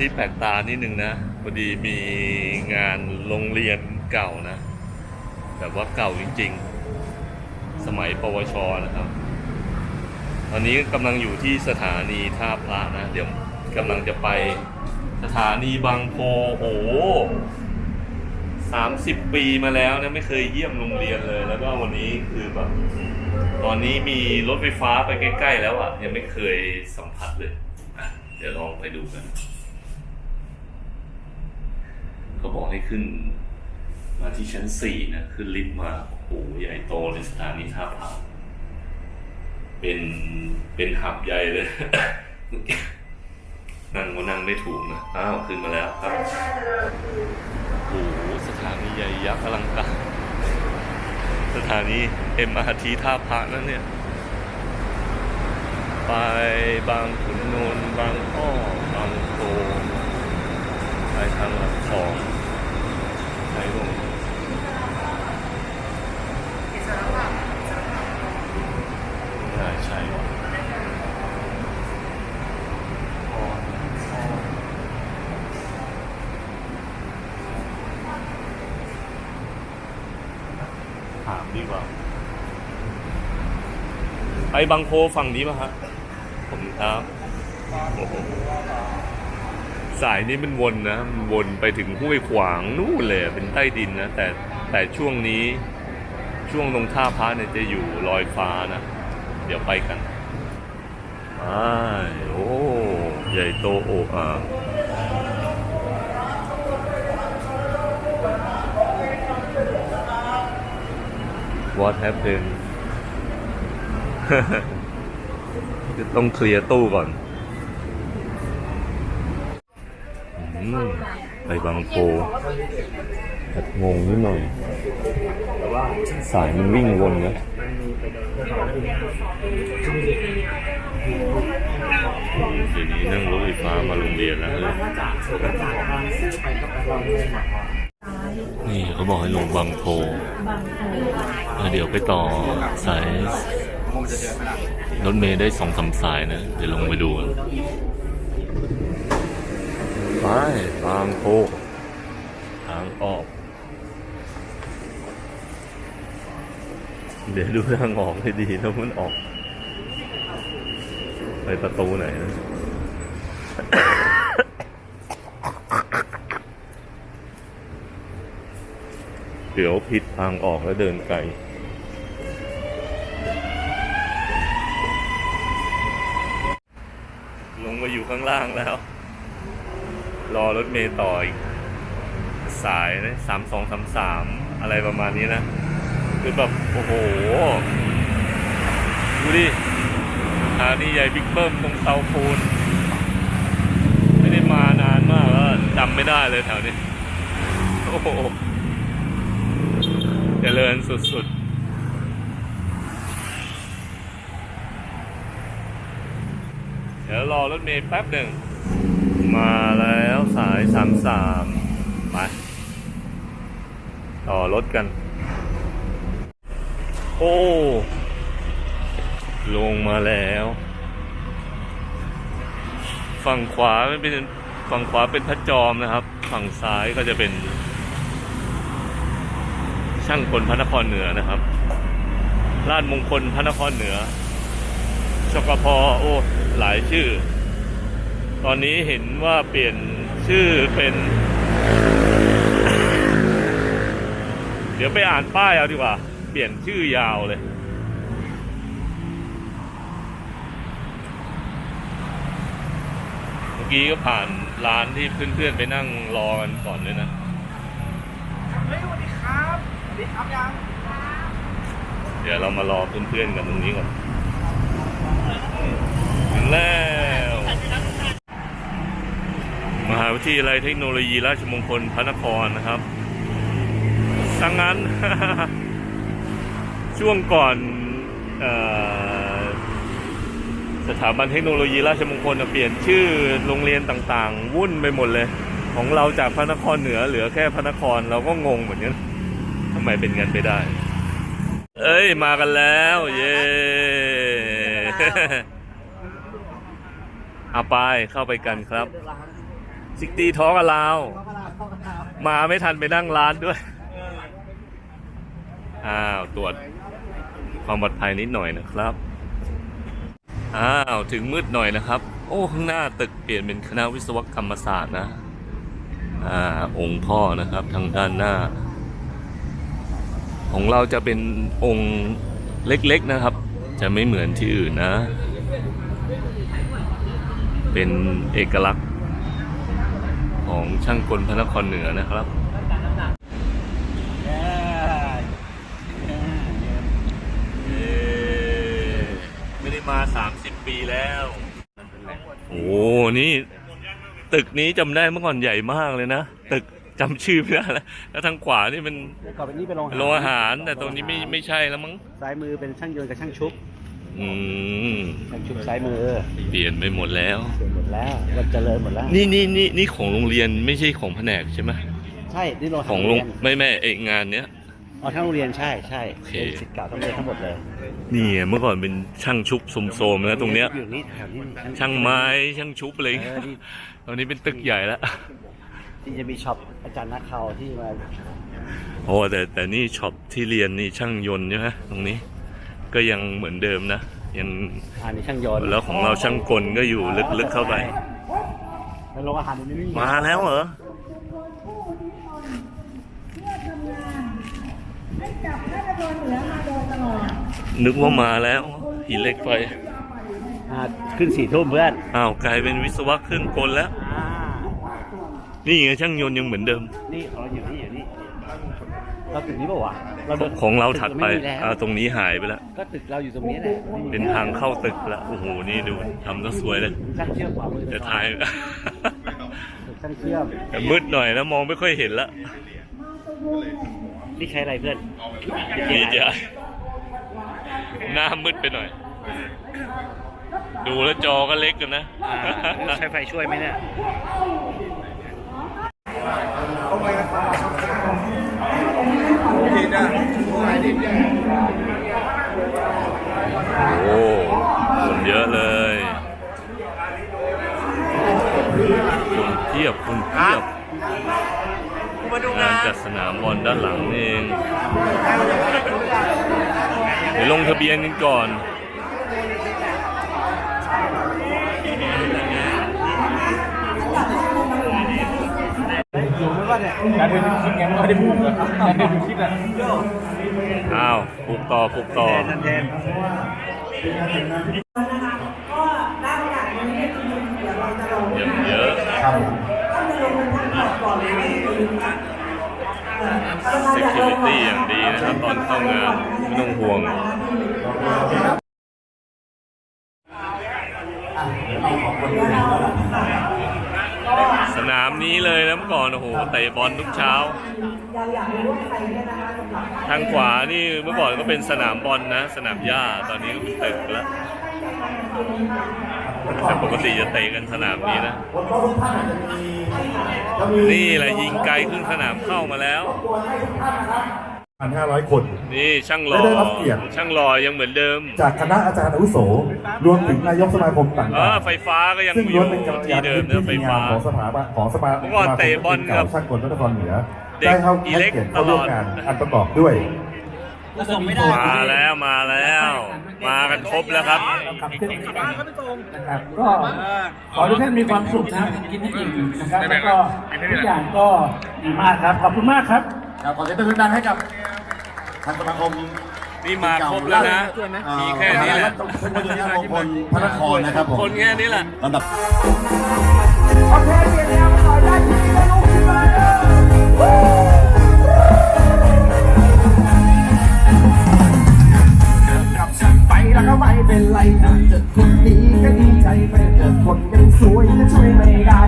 ที่แปลกตานิดนึงนะพอดีมีงานโรงเรียนเก่านะ แบบว่าเก่าจริง ๆ สมัยปวชนะครับ ตอนนี้กำลังอยู่ที่สถานีท่าพระนะ เดี๋ยวกำลังจะไปสถานีบางโพโอ้สามสิบปีมาแล้วนะไม่เคยเยี่ยมโรงเรียนเลย แล้วก็วันนี้คือแบบตอนนี้มีรถไฟฟ้าไปใกล้ ๆ แล้วอะ ยังไม่เคยสัมผัสเลย เดี๋ยวลองไปดูกัน เขาบอกให้ขึ้น มาที่ชั้นสี่นะขึ้นลิฟต์มาโอ้โหใหญ่โตในสถานีท่าพระเป็นเป็นหับใหญ่เลยนั่งก็นั่งไม่ถูกนะอ้าวขึ้นมาแล้วครับโอ้โหสถานีใหญ่ยักษ์อลังการสถานี MRT ท่าพระนั่นเนี่ย ไปบางขุนนนท์บางอ้อบางโพ ไปทางหลักสองใช่ลงน่าใช่ถามดีกว่า ไปบางโพฝั่งนี้ป่ะฮะผมครับโอ้โห สายนี้มันวนนะมันวนไปถึงห้วยขวางนู่นเลยเป็นใต้ดินนะแต่แต่ช่วงนี้ช่วงลงท่าพระเนี่ยจะอยู่ลอยฟ้านะ เดี๋ยวไปกันไปโอ้ใหญ่โตโอ้อา What happened จะต้องเคลียร์ตู้ก่อน ไปบางโพแบบงงนิดหน่อย สายมันวิ่งวนนะเดี๋ยวนี้นั่งรถไฟฟ้ามาโรงเรียนแล้วเลยนี่เขาบอกให้ลงบางโพแล้วเดี๋ยวไปต่อสายรถเมย์ได้สองสามสายนะ เดี๋ยวลงไปดูกัน ไปบางโพทางออก เดี๋ยวดูทางออกให้ดีแล้วมันออก ไปประตูไหนนะเดี๋ยวผิดทางออกแล้วเดินไกลลงมาอยู่ข้างล่างแล้ว รอรถเมย์ต่ออีกสายนะสามสองสามสามอะไรประมาณนี้นะ คือแบบ โอ้โห ดูดิสถานีใหญ่บิ๊กเบิ้มตรงเตาปูน ไม่ได้มานานมากแล้วจำไม่ได้เลยแถวนี้ โอ้โหเจริญสุดๆเดี๋ยวรอรถเมล์แป๊บหนึ่ง มาแล้วสายสามสามไป ต่อรถกัน โอ้ ลงมาแล้ว ฝั่งขวาเป็นฝั่งขวาเป็นพระจอมนะครับ ฝั่งซ้ายก็จะเป็น ช่างกลพระนครเหนือนะครับลาดมงคลพระนครเหนือชกพโอ้ หลายชื่อ ตอนนี้เห็นว่าเปลี่ยนชื่อเป็น เดี๋ยวไปอ่านป้ายเอาดีกว่า เปลี่ยนชื่อยาวเลยเมื่อกี้ก็ผ่านร้านที่เพื่อนๆไปนั่งรอกันก่อนเลยนะเฮ้ยสวัสดีครับสวัสดีครับยังเดี๋ยวเรามารอเพื่อนๆกันตรงนี้ก่อนถึงแล้ว มหาวิทยาลัยเทคโนโลยีราชมงคลพระนครนะครับสังงั้น ช่วงก่อนเออสถาบันเทคโนโลยีราชมงคลน่ะเปลี่ยนชื่อโรงเรียนต่างๆ วุ่นไปหมดเลย ของเราจากพระนครเหนือเหลือแค่พระนครเราก็งงเหมือนกันทำไมเป็นกันไปได้ เอ้ยมากันแล้ว เย้เอาไปเข้าไปกันครับ ซิกตีท้องกับลาว มาไม่ทันไปนั่งร้านด้วย อ้าว ตรวจความปลอดภัยนิดหน่อยนะครับ อ้าว ถึงมืดหน่อยนะครับ โอ้ ข้างหน้าตึกเปลี่ยนเป็นคณะวิศวกรรมศาสตร์นะ อ่า องค์พ่อนะครับ ทางด้านหน้า ของเราจะเป็นองค์เล็กๆนะครับ จะไม่เหมือนที่อื่นนะ เป็นเอกลักษณ์ ของช่างกลพระนครเหนือนะครับเอ่อไม่ได้มา 30 ปีแล้ว โอ้นี่ ตึกนี้จำได้เมื่อก่อนใหญ่มากเลยนะ ตึกจำชื่อไม่ได้แล้วแล้วทางขวานี่มันก่อนเป็นนี่เป็นโรงอาหารโรงอาหารแต่ตรงนี้ไม่ไม่ใช่แล้วมั้งซ้ายมือเป็นช่างยนต์กับช่างชุบ อืมช่างชุบซ้ายมือเปลี่ยนไปหมดแล้ว เสร็จหมดแล้วก็เจริญหมดแล้ว นี่นี่นี่นี่ของโรงเรียนไม่ใช่ของแผนกใช่ไหมใช่นี่โรงอาหารของโรงไม่ไม่เอกงานเนี้ย อ๋อทั้งโรงเรียนใช่ใช่โอเค เป็นสิทธิ์เก่าทั้งโรงเรียนทั้งหมดเลยนี่ไงเมื่อก่อนเป็นช่างชุบโสมๆนะตรงเนี้ย อยู่นี่แถวนี้ช่างไม้ช่างชุบอะไรอย่างเอเงี้ยอนี่ตอนนี้เป็นตึกใหญ่แล้วที่จะมีช็อปอาจารย์นักเขาที่มา โอ้แต่แต่นี่ช็อปที่เรียนนี่ช่างยนต์ใช่ไหมตรงนี้ ก็ยังเหมือนเดิมนะ ยังอ่านในช่างยนต์แล้วของเราช่างกลก็อยู่ลึกๆเข้าไป แล้วโรงอาหารนี่ไม่มีมาแล้วเหรอให้จับให้กระโดนเหนือมาโดยตลอดนึกว่ามาแล้วหินเหล็กไฟอ่าขึ้นสี่ทุ่มเพื่อนอ้าวกลายเป็นวิศวะเครื่องกลแล้วอ่านี่ไงช่างยนต์ยังเหมือนเดิม นี่ของเราอยู่นี่อยู่นี่เราตึกนี้เปล่าวะ เราดินของเราถัดไปตึกม่มีแล้วอ่าตรงนี้หายไปแล้ว ก็ตึกเราอยู่ตรงนี้แหละไม่มีเป็นทางเข้าตึกแล้วโอ้โห นี่ดูทำก็สวยเลยช่างเชื่อมขวามือจะถ่าย ตึกช่างเชื่อมแต่มืดหน่อยนะมองไม่ค่อยเห็นละนี่ใช้อะไรเพื่อนดีใจหน้ามืดไปหน่อย ดูแล้วจอก็เล็กกันนะ อ่าใช้ไฟช่วยไหมเนี่ย โอ้คนเยอะเลยคนเทียบคนเทียบงานจัดสนามบอลด้านหลังนี่เอง เดี๋ยวลงทะเบียนกันก่อน การเดินคลิปไงไม่ได้พูดเลยการเดินคลิปอะอ้าวปลูกต่อปลูกต่อทันเทนเยอะเยอะ security อย่างดีนะครับตอนเข้างานไม่ต้องห่วง เลยนะเมื่อก่อนโอ้โหเตะบอลทุกเช้า ทางขวานี่เมื่อก่อนก็เป็นสนามบอลนะ สนามหญ้าตอนนี้ก็เป็นตึกแล้วแต่ปกติจะเตะกันสนามนี้นะ นี่แหละยิงไกลขึ้นสนามเข้ามาแล้ว 1,500 คน นี่ช่างหล่อได้รับเกียรติ ช่างหล่อยังเหมือนเดิมจากคณะอาจารย์อาวุโส รวมถึงนายกสมาคมต่าเอองไฟฟ้าก็ยังๆซึ่งอล้ยู่วนเป็นกรรมที่การเดิมที่นะไฟทีมฟ้างานของสถาบันของสมาเมื่อก่อนเตะบอลกับช่างกลพระนครเหนือเด็กได้เข้าอีให้เล็กเกียรติเข้าร่วมงานตลอด อันประกอบด้วยมาแล้วมาแล้ว มากันครบแล้วครับนะครับก็ขอให้ทุกท่านมีความสุขนะกินให้อิ่มนะครับแล้วก็ทุกอย่างก็ดีมากครับขอบคุณมากครับ ครับขอเสียงตบมือดังให้กับ ทางสมาคมนี่มาครบแล้วนะ มีแค่นี้แหละทุกคนอยู่ที่มงคลพระนครนะครับผมคนแค่นี้แหละลำดับโอเคเปลี่ยนแนวมาหน่อยได้ทีก็ลุกขึ้นมาเด้อกับฉันไปแล้วก็ไม่เป็นไรนะเจอคนนี้ก็ดีใจไปเจอคนยังสวยก็ช่วยไม่ได้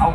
เอา